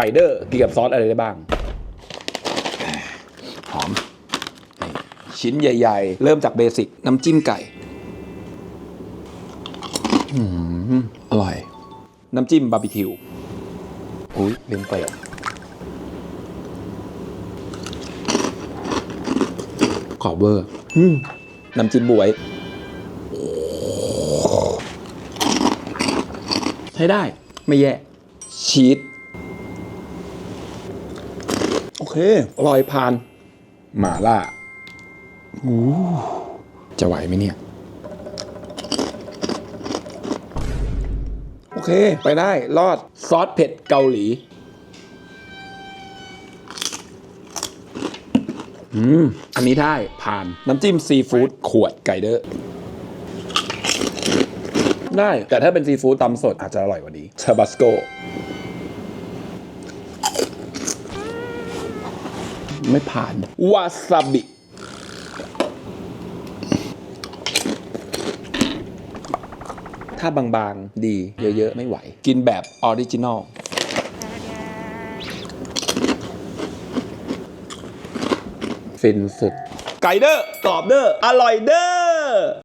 ไก่เดอร์กินกับซอสอะไรได้บ้าง หอม ชิ้นใหญ่ ๆ เริ่มจากเบสิกน้ำจิ้มไก่อร่อย น้ำจิ้มบาร์บีคิว อุ้ยลืมเปิดขอเบอร์น้ำจิ้มบวย ใช้ได้ ไม่แย่ ชีส โอเคอร่อยผ่าน หมาล่าอู้จะไหวไหมเนี่ย โอเค ไปได้ รอด ซอสเผ็ดเกาหลี อืม อันนี้ได้ผ่าน น้ำจิ้มซีฟู้ดขวดไก่เดอร์ได้ แต่ถ้าเป็นซีฟู้ดตำสดอาจจะอร่อยกว่านี้เทบัสโก ไม่ผ่านวาซาบิถ้าบางๆ ดีเยอะๆ ไม่ไหว กินแบบออริจินอลฟินสุด ไก่เด้อกรอบเด้อ อร่อยเด้อ